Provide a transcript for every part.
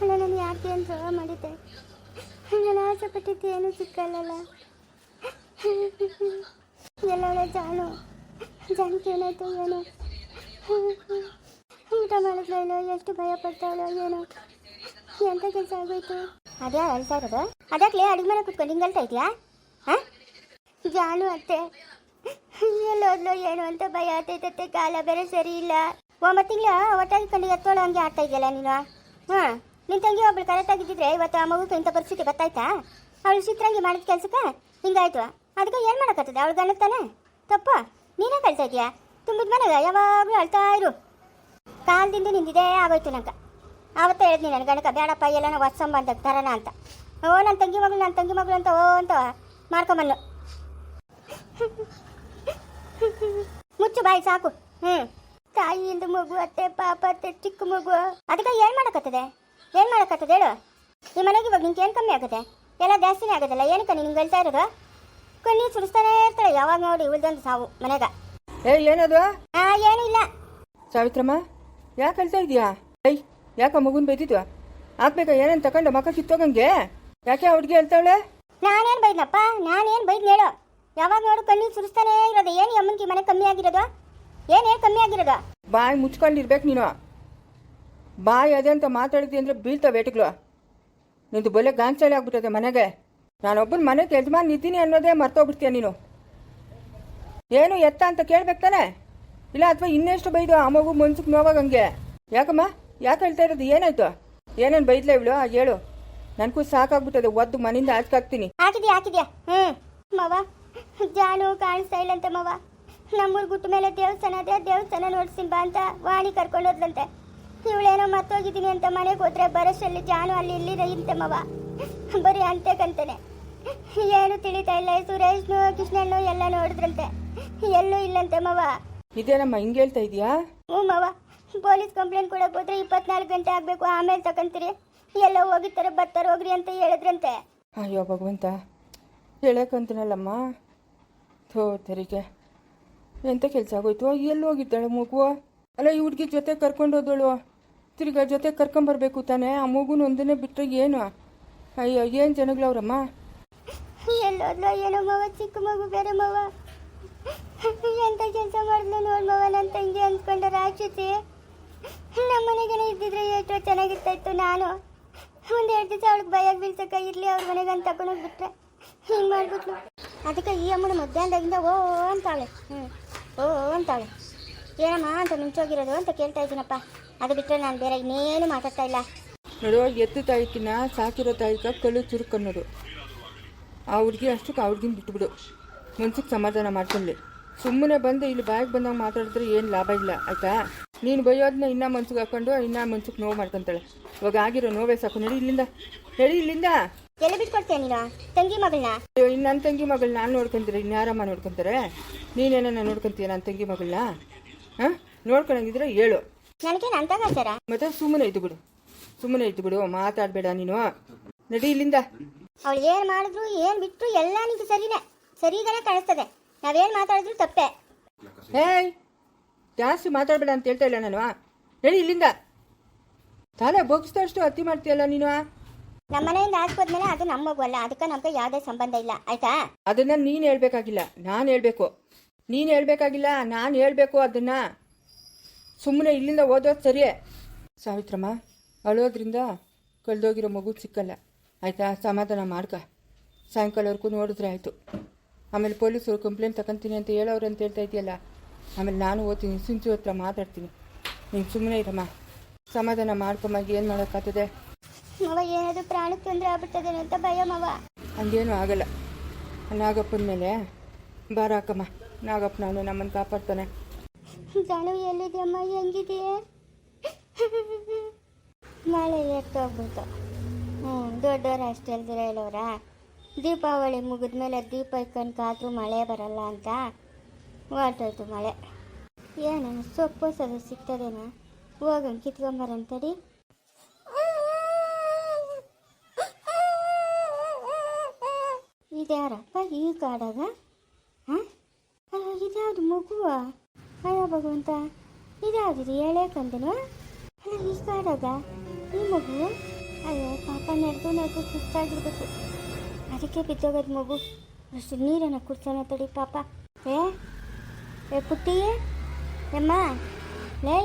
ಅಲ್ಲ ನಾನು ಯಾಕೆ ಅಂತ ಮಾಡಿದ್ದೆ. ನಾನು ಆಸೆ ಪಟ್ಟಿದ್ದು ಏನೂ ಸಿಕ್ಕಲ್ಲಲ್ಲ. ಎಲ್ಲವಳೆ ಜಾನು ಜಾನಕಿ ಏನಾಯ್ತು ಏನು ಊಟ ಮಾಡಿದ್ಲೋ ಎಷ್ಟು ಭಯ ಪಡ್ತಾಳೋ ಏನೋ. ಎಂತ ಕೆಲಸ ಆಗೋಯ್ತು? ಅದೇ ಅಳ್ತಾ ಇರೋದು ಅದಕ್ಕೆ ಅಡುಗೆ ಮನೆ ಕುತ್ಕೊಂಡು ಹಿಂಗೆ ಅಳ್ತಾ ಇದೆಯಾ? ಹಾಂ? ಜಾನು ಅತ್ತೆ ಎಲ್ಲೋದ್ಲೋ ಏನು ಅಂತ ಭಯ. ಆಗ್ತೈತತ್ತೆ ಕಾಲ ಬೇರೆ ಸರಿ ಇಲ್ಲ. ಒಂಬತ್ತು ತಿಂಗಳ ಒಟ್ಟಾಗಿ ಕಂಡು ಎತ್ತೋಳು ಹಂಗೆ ಆಡ್ತಾ ಇದೆಯಲ್ಲ ನೀನು? ಹಾಂ? ನಿನ್ನ ತಂಗಿ ಒಬ್ಳು ಕರೆಕ್ಟಾಗಿದ್ದಿದ್ರೆ ಇವತ್ತು ಆ ಮಗುಗೆ ಇಂಥ ಪರಿಸ್ಥಿತಿ ಗೊತ್ತಾಯ್ತಾ? ಅವಳು ಚಿತ್ರಂಗಿ ಮಾಡಿದ ಕೆಲಸಕ್ಕೆ ಹಿಂಗಾಯ್ತು. ಅದಕ್ಕೆ ಏನು ಮಾಡೋಕ್ಕತ್ತದೆ ಅವಳು ಗಂಡ ತಪ್ಪಾ. ನೀನೇ ಕಳ್ತಾ ಇದೆಯಾ ತುಂಬಿದ ಮನೆಗೆ ಯಾವಾಗಲೂ ಅಳ್ತಾ ಇರು. ಕಾಲದಿಂದ ನಿಂದಿದೆ ಆಗೋಯ್ತು ನಂಗೆ. ಆವತ್ತೇ ಹೇಳಿದ್ನಿ ನನ್ನ ಗಣಕ ಬೇಡಪ್ಪ ಎಲ್ಲ ನಾವು ಹೊಸ ಸಂಬಂಧ ತರೋಣ ಅಂತ. ಓ ನನ್ನ ತಂಗಿ ಮಗಳು ನನ್ನ ತಂಗಿ ಮಗಳು ಅಂತ, ಓ, ಅಂತ ಮಾಡ್ಕೊಂಬನ್ನು ಮುಚ್ಚು ಬಾಯಿ, ಸಾಕು. ಹ್ಞೂ ತಾಯಿಯಿಂದ ಮಗು, ಅತ್ತೆ, ಪಾಪ, ಅತ್ತೆ, ಚಿಕ್ಕ ಮಗು. ಅದಕ್ಕೆ ಏನು ಮಾಡೋಕ್ಕತ್ತದೆ ಏನು ಮಾಡೋಕ್ಕತ್ತದೆ ಹೇಳು? ಈ ಮನೆಗೆ ಇವಾಗ ನಿಂಗೆ ಏನು ಕಮ್ಮಿ ಆಗುತ್ತೆ? ಎಲ್ಲ ಜಾಸ್ತಿನೇ ಆಗೋದಲ್ಲ ಏನಕ್ಕೆ ನಿನ್ಗೆ ಹೇಳ್ತಾ ಇರೋದು? ಕಣ್ಣಿ ಸುಡಿಸ್ತಾನೆ ಇರ್ತಾಳೆ ಯಾವಾಗ ನೋಡಿ ಉಳ್ದೊಂದು ಸಾವು ಮನೆಗ. ಏ ಏನದು? ಆ ಏನೂ ಇಲ್ಲ. ಸಾವಿತ್ರಮ್ಮ ಯಾಕೆ ಹೇಳ್ತಾ ಇದೀಯಾ ಏಯ್ ಯಾಕ ಮಗುನ್ ಬೈದಿದ್ವಾ? ಹಾಕ್ಬೇಕಾ ಏನೇನು ತಗೊಂಡು ಮಕ್ಕ ಕಿತ್ತೋಗಂಗೆ? ಯಾಕೆ ಹುಡುಗಿ ಹೇಳ್ತಾವಳೆ? ನಾನೇನು ಬೈದ್ನಪ್ಪ? ನಾನೇನು ಬೈದ್ ಹೇಳು. ಯಾವಾಗ ನೋಡು ಕಣ್ಣಿ ಸುರಿಸ್ತಾನೆ ಇರೋದು. ಏನು ಅಮ್ಮನ್ಗೆ ಮನೆ ಕಮ್ಮಿ ಆಗಿರೋದು? ಏನೇನು ಕಮ್ಮಿ ಆಗಿರೋದು? ಬಾಯಿ ಮುಚ್ಕೊಂಡಿರ್ಬೇಕು ನೀನು. ಬಾಯಿ ಅದೇ ಅಂತ ಮಾತಾಡಿದ್ವಿ ಅಂದ್ರೆ ಬೀಳ್ತಾವೆ ಏಟುಗಳು. ನಿಂದು ಬೊಲೆ ಗಾಂಚಾಳಿ ಆಗ್ಬಿಟ್ಟದೆ ಮನೆಗೆ. ನಾನೊಬ್ಬನ ಮನೆಗೆ ಯಜಮಾನ್ ಇದ್ದೀನಿ ಅನ್ನೋದೇ ಮರ್ತೋಗ್ಬಿಡ್ತೀಯ ನೀನು. ಏನು ಎತ್ತ ಅಂತ ಕೇಳ್ಬೇಕು ತಾನೆ? ಇಲ್ಲ ಅಥವಾ ಇನ್ನೆಷ್ಟು ಬೈದು ಆ ಮಗು ಮನ್ಸಿಗೆ ನೋವಾಗಂಗೆ ಯಾಕಮ್ಮ? ಯಾಕೆ ಹೇಳ್ತಾ ಇರೋದು? ಏನಾಯ್ತು? ಏನೇನು ಬೈದ್ಲ ಇವಳು? ಹೇಳು. ನನಗೂ ಸಾಕಾಗ್ಬಿಟ್ಟದೆ. ಒದ್ದು ಮನೆಯಿಂದ ಆಚೆಗಾಗ್ತೀನಿ ಹಾಕಿದ್ಯಾ ಹಾಕಿದ್ಯಾ? ಹ್ಞೂ ಮವ, ಜಾನು ಕಾಣಿಸ್ತಾ ಇಲ್ಲಂತೆ ಮವ. ನಮ್ಮೂರ್ ಗುಟ್ಟ ಮೇಲೆ ದೇವಸ್ಥಾನ ಅದೇ ದೇವಸ್ಥಾನ ನೋಡ್ಸಿನ್ ಬಾ ಅಂತ ವಾಣಿ ಕರ್ಕೊಂಡು ಹೋದ್ಲಂತೆ. ಇವಳೇನೋ ಮತ್ತೋಗಿದ್ದೀನಿ ಅಂತ ಮನೆಗೆ ಹೋದ್ರೆ ಬರಸಲ್ಲಿ ಜಾನು ಅಲ್ಲಿ ಇಲ್ಲಿ ಇಂತಮ್ಮವ ಬರೀ ಅಂತೆಕಂತಾನೆ ಏನು ತಿಳಿತಾ ಇಲ್ಲ ಸುರೇಶ್ನು ಕೃಷ್ಣಣ್ಣು ಎಲ್ಲ ನೋಡಿದ್ರಂತೆ. ಎಲ್ಲೂ ಇಲ್ಲಂತೆ ಮವ. ಇದೇನಮ್ಮ ಹಿಂಗೆ ಹೇಳ್ತಾ ಇದೀಯಾ? ಹ್ಞೂ ಮವ. ಪೊಲೀಸ್ ಕಂಪ್ಲೇಂಟ್ ಕೊಡಕ್ಕೆ ಹೋದ್ರೆ ಇಪ್ಪತ್ನಾಲ್ಕು ಗಂಟೆ ಆಗಬೇಕು ಆಮೇಲೆ ತಗೊಂತೀರಿ ಎಲ್ಲ ಹೋಗಿರ್ತಾರೆ ಬರ್ತಾರೆ ಹೋಗ್ರಿ ಅಂತ ಹೇಳಿದ್ರಂತೆ. ಅಯ್ಯೋ ಭಗವಂತ. ಹೇಳಕ್ಕಂತನಲ್ಲಮ್ಮ. ಥೋ ತೆರಿಗೆ. ಎಂತ ಕೆಲಸ ಆಗೋಯ್ತು? ಎಲ್ಲಿ ಹೋಗಿದ್ದಾಳೆ ಮಗು? ಅಲ್ಲ ಈ ಹುಡುಗಿ ಜೊತೆ ಕರ್ಕೊಂಡು ಹೋದಳು. ತಿರ್ಗಾ ಜೊತೆ ಕರ್ಕೊಂಬರ್ಬೇಕು ತಾನೆ? ಆ ಮಗುನ ಒಂದನೇ ಬಿಟ್ಟರೆ ಏನು? ಅಯ್ಯೋ, ಏನು ಜನಗಳವ್ರಮ್ಮ? ಎಲ್ಲೋದ್ಲೋ ಏನೋ ಮವ ಚಿಕ್ಕ ಮಗು, ಬೇರೆ ಮವ ಎಂತ ಕೆಲಸ ಮಾಡಿದ್ಲು ನೋಡ್ ಮವ ನನ್ನ ತಂಗಿ ಅಂದ್ಕೊಂಡ ರಾಕ್ಷಸಿ. ನಮ್ಮ ಮನೆಗೇನೆ ಇದ್ದಿದ್ರೆ ಎಷ್ಟು ಚೆನ್ನಾಗಿರ್ತಾ ಇತ್ತು ನಾನು. ಒಂದ್ ಎರಡು ದಿವಸ ಅವಳಿಗೆ ಭಯ ಬೀಳ್ಸಕ್ಕ ಇರಲಿ, ಅವ್ರ ಮನೆಗೆ ಅಂತ ತಗೊಂಡೋಗಿ ಬಿಟ್ರೆ ಹಿಂಗೆ ಮಾಡ್ಬಿಟ್ಲು. ಅದಕ್ಕೆ ಈ ಅಮ್ಮನ ಮಧ್ಯಾಹ್ನದಾಗಿಂದ ಓ, ಅಂತಾಳೆ. ಹ್ಞೂ ಓ, ಅಂತಾಳೆ. ಏನಮ್ಮ ಅಂತ ಮಿಂಚೋಗಿರೋದು ಅಂತ ಕೇಳ್ತಾ ಇದ್ದೀನಪ್ಪ. ಅದು ಬಿಟ್ಟರೆ ನಾನು ಬೇರೆ ಇನ್ನೇನು ಮಾತಾಡ್ತಾ ಇಲ್ಲ. ನೋಡು ಎತ್ತು ತಾಯಿಕಿನ ಸಾಕಿರೋ ತಾಯಿಕ ಕಲ್ಲು ಚುರುಕನ್ನೋರು ಆ ಹುಡುಗಿ ಅಷ್ಟಕ್ಕೆ ಆ ಹುಡುಗಿನ ಬಿಟ್ಬಿಡು. ಮನ್ಸಿಗೆ ಸಮಾಧಾನ ಮಾಡ್ಕೊಳ್ಳಿ ಸುಮ್ಮನೆ ಬಂದು ಇಲ್ಲಿ ಬಾಯಿಗೆ ಬಂದಾಗ ಮಾತಾಡಿದ್ರೆ ಏನು ಲಾಭ ಇಲ್ಲ ಆಯ್ತಾ? ನೀನು ಬೈಯೋದನ್ನ ಇನ್ನೂ ಮನ್ಸಿಗೆ ಹಾಕೊಂಡು ಇನ್ನೂ ಮನ್ಸಿಗೆ ನೋವು ಮಾಡ್ಕೊಂತಾಳೆ. ಇವಾಗ ಆಗಿರೋ ನೋವೇ ಸಾಕು. ನಡಿ ಇಲ್ಲಿಂದ. ಹೇಳಿ ಇಲ್ಲಿಂದ. ಎಲ್ಲ ಬಿಟ್ಕೊಡ್ತೀಯ ನೀನು? ತಂಗಿ ಮಗಳನ್ನ ಅಯ್ಯೋ ಇನ್ನು ನನ್ನ ತಂಗಿ ಮಗಳು ನಾನು ನೋಡ್ಕೊಂತಾರೆ? ಇನ್ಯಾರಮ್ಮ ನೋಡ್ಕೊಂತಾರೆ? ನೀನೇನ ನೋಡ್ಕೊಂತೀಯ ನನ್ನ ತಂಗಿ ಮಗಳನ್ನ? ಹಾಂ? ನೋಡ್ಕೊಳಂಗಿದ್ರೆ ಹೇಳು. ನನಗೇನು ಅಂತಗಾಚಾರ ಮತ್ತೆ ಸುಮ್ಮನೆ ಇದ್ದು ಬಿಡು. ಸುಮ್ಮನೆ ಇದ್ದು ಬಿಡು. ಮಾತಾಡಬೇಡ ನೀನು. ನಡಿ ಇಲ್ಲಿಂದ. ಅವಳು ಏನು ಮಾಡಿದ್ರು ಏನು ಬಿಟ್ಟರು ಎಲ್ಲ ನಿಂಗೆ ಸರಿನೇ. ಸರಿಗಾನೆ ಕಾಣಿಸ್ತದೆ. ನಾವೇನು ಮಾತಾಡಿದ್ರು ತಪ್ಪೆ. ಹೇಯ್ ಜಾಸ್ತಿ ಮಾತಾಡಬೇಡ ಅಂತ ಹೇಳ್ತಾ ಇಲ್ಲ ನಾನು. ನಡಿ ಇಲ್ಲಿಂದ. ತಲೆ ಬೋಗಿಸ್ದಷ್ಟು ಅತಿ ಮಾಡ್ತೀಯಲ್ಲ ನೀನು? ನಮ್ಮ ಮನೆಯಿಂದ ಆಸ್ಪತ್ಮೇಲೆ ಅದು ನಮ್ಮ ಅಲ್ಲ. ಅದಕ್ಕೆ ನಮ್ಗೆ ಯಾವುದೇ ಸಂಬಂಧ ಇಲ್ಲ. ಆಯ್ತಾ? ಅದನ್ನ ನೀನು ಹೇಳ್ಬೇಕಾಗಿಲ್ಲ. ನಾನು ಹೇಳ್ಬೇಕು. ನೀನು ಹೇಳ್ಬೇಕಾಗಿಲ್ಲ. ನಾನು ಹೇಳ್ಬೇಕು ಅದನ್ನ. ಸುಮ್ಮನೆ ಇಲ್ಲಿಂದ ಓದೋದು ಸರಿಯೇ. ಸಾವಿತ್ರಮ್ಮ ಅಳೋದ್ರಿಂದ ಕಳೆದೋಗಿರೋ ಮಗು ಸಿಕ್ಕಲ್ಲ. ಆಯಿತಾ ಸಮಾಧಾನ ಮಾಡ್ಕ. ಸಾಯಂಕಾಲವರೆಗೂ ನೋಡಿದ್ರೆ ಆಯಿತು. ಆಮೇಲೆ ಪೊಲೀಸರು ಕಂಪ್ಲೇಂಟ್ ತಗೊಂತೀನಿ ಅಂತ ಹೇಳೋರು ಅಂತ ಹೇಳ್ತಾ ಇದೆಯಲ್ಲ ಆಮೇಲೆ ನಾನು ಓದ್ತೀನಿ ಸಿಂಚು ಹತ್ರ ಮಾತಾಡ್ತೀನಿ. ನೀನು ಸುಮ್ಮನೆ ಇರಮ್ಮ. ಸಮಾಧಾನ ಮಾಡ್ಕೊಂಬ ಏನು ಮಾಡೋಕ್ಕಾಗ್ತದೆ? ಮವ ಏನಾದರೂ ಪ್ರಾಣಕ್ಕೆ ತೊಂದರೆ ಆಗ್ಬಿಡ್ತದೆ ಅಂತ ಭಯ ಮವ. ಹಂಗೇನೂ ಆಗಲ್ಲ. ನಾಗಪ್ಪನ ಮೇಲೆ ಬಾರ ಹಾಕಮ್ಮ. ನಾಗಪ್ಪ ನಾನು ನಮ್ಮನ್ನು ಕಾಪಾಡ್ತಾನೆ. ಜಾನು ಎಲ್ಲಿದೆಯಮ್ಮ ಹೆಂಗಿದೆಯೇ ಮಳೆ ಎತ್ತೋಗ್ಬಿಟ್ಟು ಹ್ಞೂ ದೊಡ್ಡವ್ರು ಅಷ್ಟು ಅಲ್ದಿರ ಹೇಳೋರ? ದೀಪಾವಳಿ ಮುಗಿದ್ಮೇಲೆ ದೀಪ ಇಕ್ಕೊಂಡು ಕಾದ್ರೂ ಮಳೆ ಬರಲ್ಲ ಅಂತ? ಹೊರಟೋಯ್ತು ಮಳೆ. ಏನು ಸೊಪ್ಪು ಸದ ಸಿಗ್ತದೇನ? ಹೋಗಂ ಕಿತ್ಕೊಂಬರಂತಡಿ ಇದ್ಯಾರಪ್ಪ ಈ ಕಾಡಾಗ? ಹಾಂ? ಇದ್ಯಾವುದು ಮಗುವ? ಅಯ್ಯೋ ಭಗವಂತ. ಇದಾಗಿದೆ ಹೇಳೇ ಕಂದನು? ಅಲ್ಲ ಈ ಈ ಮಗು, ಅಯ್ಯೋ, ಪಾಪ ನಡೆದು ನಡೆದು ಸುಸ್ತಾಗಿರ್ಬೇಕು. ಅದಕ್ಕೆ ಬಿದ್ದೋಗೋದು ಮಗು. ಅಷ್ಟು ನೀರನ್ನು ಕುಡ್ಸೋಣ ತಡಿ, ಪಾಪ. ಏ ಏ ಪುಟ್ಟಿಯೇ ಅಮ್ಮ ಲೈ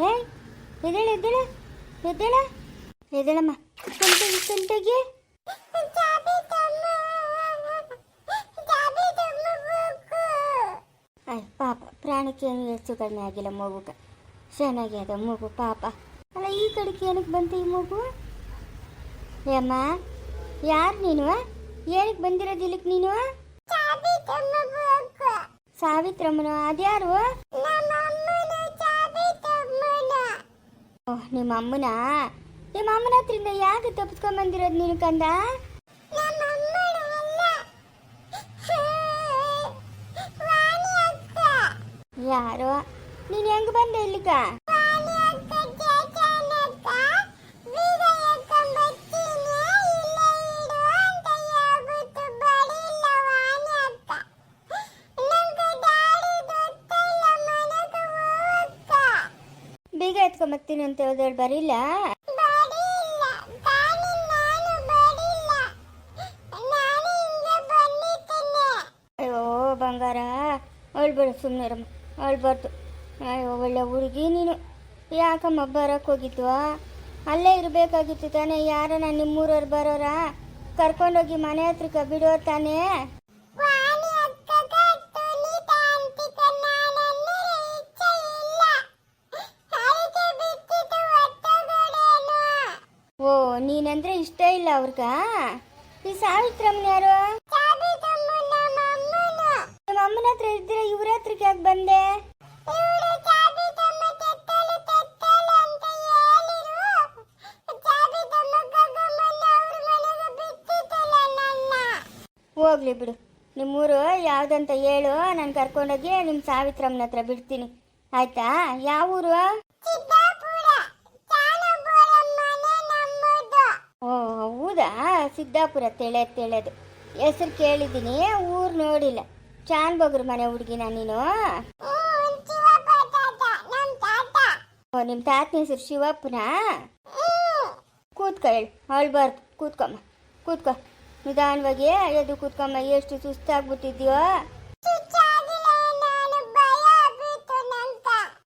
ಲೈ, ಎದ್ದೇಳ ಎದ್ದೇಳ ಎದ್ದೇಳ. ಎದ್ದೇಳಮ್ಮ ಸಂತೆಗೆ ಕಂಟಗಿ. ಏನು ಹೆಚ್ಚು ಕಡಿಮೆ ಆಗಿಲ್ಲ ಮಗುಗೆ. ಚೆನ್ನಾಗಿ ಅದ ಮಗು, ಪಾಪ. ಅಲ್ಲ, ಈ ಕಡೆಗೆ ಏನಕ್ಕೆ ಬಂತು ಈ ಮಗು? ಯಮ್ಮ, ಯಾರು ನೀನು? ಏನಕ್ಕೆ ಬಂದಿರೋದು ಇಲ್ಲಿಗೆ ನೀನು? ಸಾವಿತ್ರಮ್ಮನ, ಅದ್ಯಾರು? ಓಹ್, ನಿಮ್ಮ ಅಮ್ಮನ? ನಿಮ್ಮ ಅಮ್ಮನ ಹತ್ರಿಂದ ಯಾಕೆ ತಪ್ಪಿಸ್ಕೊಂಡ್ ಬಂದಿರೋದು ನೀನು ಕಂದ? ಯಾರೋ? ನೀನು ಹೆಂಗ್ ಬಂದೆ ಇಲ್ಲಿಗ? ಬೇಗ ಎತ್ಕೊಂಬರ್ತೀನಿ ಅಂತ ಹೇಳಿದಳು ಬರಿಲ್ಲ ಅಯ್ಯೋ ಬಂಗಾರ. ಅಳ್ಬೇಡ ಸುಮ್ಮನೆ ಅಳ್ಬಾರ್ದು ಅಯ್ಯೋ ಒಳ್ಳೆ ಹುಡುಗಿ ನೀನು. ಯಾಕಮ್ಮ ಬರೋಕ್ಕೆ ಹೋಗಿದ್ವ? ಅಲ್ಲೇ ಇರಬೇಕಾಗಿತ್ತು ತಾನೇ. ಯಾರನ ನಿಮ್ಮೂರವ್ರು ಬರೋರ? ಕರ್ಕೊಂಡೋಗಿ ಮನೆ ಹತ್ರಕ್ಕೆ ಬಿಡೋ ತಾನೇ? ಓ ನೀನಂದ್ರೆ ಇಷ್ಟ ಇಲ್ಲ ಅವ್ರಿಗ? ಈ ಸಾವಿತ್ರಮ್ಮನ ಯಾರು? ಹತ್ರ ಇದ್ರೆ ಇವ್ರ ಹತ್ರಕ್ಕೆ ಯಾಕೆ ಬಂದೆ? ಹೋಗ್ಲಿ ಬಿಡು. ನಿಮ್ಮೂರು ಯಾವ್ದಂತ ಹೇಳು. ನಾನು ಕರ್ಕೊಂಡೋಗಿ ನಿಮ್ಮ ಸಾವಿತ್ರಮ್ಮನ ಹತ್ರ ಬಿಡ್ತೀನಿ. ಆಯ್ತಾ? ಯಾವ ಊರು? ಓ ಹೌದಾ? ಸಿದ್ದಾಪುರ. ತೆಳೆ ತೆಳೆದು. ಹೆಸರು ಕೇಳಿದ್ದೀನಿ. ಊರು ನೋಡಿಲ್ಲ. ಚಾನ್ ಬಗ್ರ ಮನೆ ಹುಡುಗಿನ ನೀನು? ಓ ನಿಮ್ಮ ತಾತನ ಹೆಸರು ಶಿವಪ್ಪನ? ಕೂತ್ಕೊ ಹೇಳಿ ಅಳ್ಬಾರ್ದು ಕೂತ್ಕೊಮ್ಮ ಕೂತ್ಕೊ. ನಿಧಾನವಾಗಿ ಎದ್ದು ಕೂತ್ಕೊಮ್ಮ ಎಷ್ಟು ಸುಸ್ತಾಗ್ಬಿಟ್ಟಿದ್ಯೋ.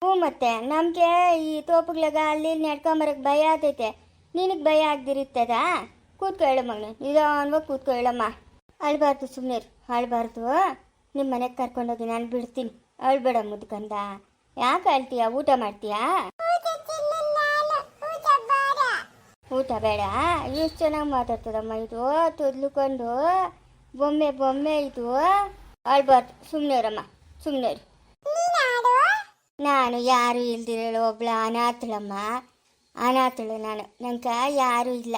ಹ್ಞೂ ಮತ್ತೆ ನಮಗೆ ಈ ತೋಪುಗಳಾಗ ಅಲ್ಲಿ ನಡ್ಕೊಂಬರಕ್ ನಡ್ಕೊಂಬರಕ್ಕೆ ಭಯ ಆತೈತೆ ನಿನಗೆ ಭಯ ಆಗ್ದಿರುತ್ತದ? ಕೂತ್ಕೊ ಹೇಳಮ್ಮ ನಿಧಾನವಾಗಿ ಕೂತ್ಕೊ ಹೇಳಮ್ಮ. ಅಳ್ಬಾರ್ದು ಸುಮ್ಮನೆ ಅಳ್ಬಾರ್ದು. ನಿಮ್ಮ ಮನೆಗೆ ಕರ್ಕೊಂಡೋಗಿ ನಾನು ಬಿಡ್ತೀನಿ. ಅಳ್ಬೇಡ ಮುದ್ಕಂದ. ಯಾಕೆ ಅಳ್ತೀಯ ಊಟ ಮಾಡ್ತೀಯಾ? ಊಟ ಬೇಡ. ಎಷ್ಟು ಚೆನ್ನಾಗಿ ಮಾತಾಡ್ತದಮ್ಮ ಇದು? ತೊದ್ಲುಕೊಂಡು ಬೊಮ್ಮೆ ಬೊಮ್ಮೆ ಇದು? ಅಳ್ಬಾರ್ದು ಸುಮ್ಮನೆ ಇರಮ್ಮ. ಸುಮ್ಮನೆ ನಾನು ಯಾರು ಇಲ್ದಿರೋ ಒಬ್ಳ ಅನಾಥಳಮ್ಮ. ಅನಾಥಳು ನಾನು. ನಂಗೆ ಯಾರೂ ಇಲ್ಲ.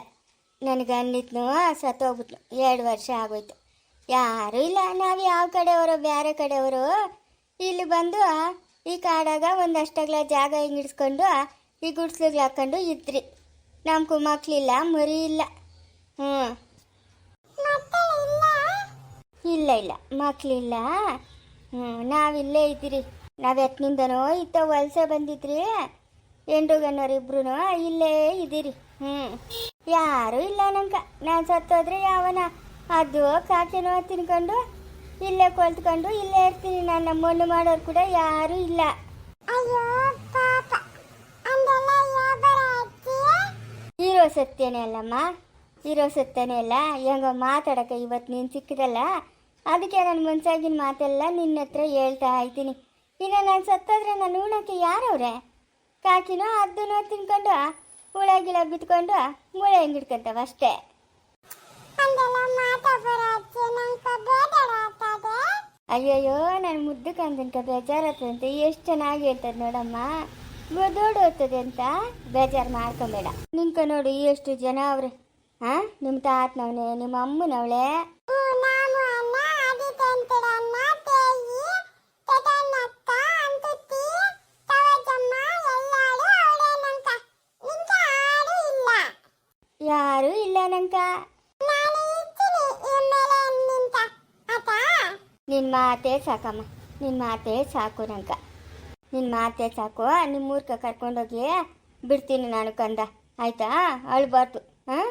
ನನಗೆ ಅನ್ನಿದ್ನು ಸತ್ತೋಗ್ಬಿಟ್ಲು ಎರಡು ವರ್ಷ ಆಗೋಯ್ತು. ಯಾರೂ ಇಲ್ಲ. ನಾವು ಯಾವ ಕಡೆಯವರು ಬೇರೆ ಕಡೆಯವರು? ಇಲ್ಲಿ ಬಂದು ಈ ಕಾಡಾಗ ಒಂದಷ್ಟಗ್ಲ ಜಾಗ ಹಿಂಗಿಡ್ಸ್ಕೊಂಡು ಈ ಗುಡ್ಸ್ಲಿಗೆ ಹಾಕೊಂಡು ಇದ್ರಿ. ನಮ್ಗೂ ಮಕ್ಳಿಲ್ಲ ಮರಿ ಇಲ್ಲ. ಹ್ಞೂ ಇಲ್ಲ ಇಲ್ಲ. ಮಕ್ಳಿಲ್ಲ ಹ್ಞೂ ನಾವಿಲ್ಲೇ ಇದ್ದೀರಿ. ನಾವು ಎತ್ತಿನಿಂದನೋ ಇತ್ತ ವಲಸೆ ಬಂದಿದ್ರಿ. ಎಂಡುಗನ್ನೋರು ಇಬ್ರು ಇಲ್ಲೇ ಇದ್ದೀರಿ. ಹ್ಞೂ ಯಾರೂ ಇಲ್ಲ ನಂಗೆ ನಾನು ಸತ್ತೋದ್ರೆ ಯಾವನ? ಅದು ಕಾಕೆನೋ ತಿನ್ಕೊಂಡು ಇಲ್ಲೇ ಕೊಲ್ತ್ಕೊಂಡು ಇಲ್ಲೇ ಇರ್ತೀನಿ. ನನ್ನ ಮೊನ್ನೆ ಮಾಡೋರು ಕೂಡ ಯಾರೂ ಇಲ್ಲ. ಇರೋ ಸತ್ಯನೇ ಅಲ್ಲಮ್ಮ. ಇರೋ ಸತ್ಯನೇ ಅಲ್ಲ. ಹೆಂಗೋ ಮಾತಾಡಕ್ಕೆ ಇವತ್ತು ನೀನು ಸಿಕ್ಕಿದಲ್ಲ. ಅದಕ್ಕೆ ನನ್ನ ಮುಂಚಾಗಿನ ಮಾತೆಲ್ಲ ನಿನ್ನ ಹತ್ರ ಹೇಳ್ತಾ ಇದ್ದೀನಿ. ಇನ್ನು ನಾನು ಸತ್ತೋದ್ರೆ ನಾನು ಉಣಕ್ಕೆ ಯಾರವ್ರೆ? ಕಾಕಿನೋ ಅದನ್ನೋ ತಿನ್ಕೊಂಡು ಹುಳ ಗಿಳ ಬಿತ್ಕೊಂಡು ಮುಳೆ ಹಿಂಗಿಡ್ಕೊಂತಾವ ಅಷ್ಟೇ. ಅಯ್ಯಯ್ಯೋ ನಾನು ಮುದ್ದು ಕಂದನ್ಕ ಬೇಜಾರತ್ತಂತೆ ಎಷ್ಟು ಚೆನ್ನಾಗಿ ಹೇಳ್ತದೆ ನೋಡಮ್ಮ. ದೊಡ್ಡ ಹೋಗ್ತದೆ ಅಂತ ಬೇಜಾರು ಮಾಡ್ಕೊಬೇಡ. ನಿಂಕ ನೋಡಿ ಎಷ್ಟು ಜನ ಅವ್ರೆ. ಹಾ ನಿಮ್ಮ ತಾತನವನೇ ನಿಮ್ಮ ಅಮ್ಮನವಳೆ. ನಿನ್ನ ಮಾತೇ ಸಾಕಮ್ಮ ನಿನ್ನ ಮಾತೇ ಸಾಕು ನಂಕ ನಿನ್ನ ಮಾತೇ ಸಾಕು ನಿಮ್ಮ ಊರ್ಕ ಕರ್ಕೊಂಡೋಗಿ ಬಿಡ್ತೀನಿ ನಾನು ಕಂದ. ಆಯ್ತಾ? ಅಳ್ಬಾರ್ದು ಹಾಂ?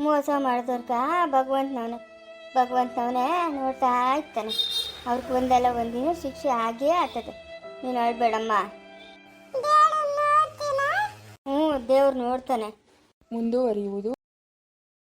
ಮೋಸ ಮಾಡಿದವ್ರಕ ಭಗವಂತನವನೇ ಭಗವಂತನವನೇ ನೋಡ್ತಾ ಇರ್ತಾನೆ. ಅವ್ರಿಗೆ ಒಂದಲ್ಲ ಒಂದಿನ ಶಿಕ್ಷೆ ಆಗೇ ಆಗ್ತದೆ. ನೀನು ಹೇಳ್ಬೇಡಮ್ಮ. ಹ್ಞೂ ದೇವ್ರು ನೋಡ್ತಾನೆ. ಮುಂದುವರಿಯುವುದು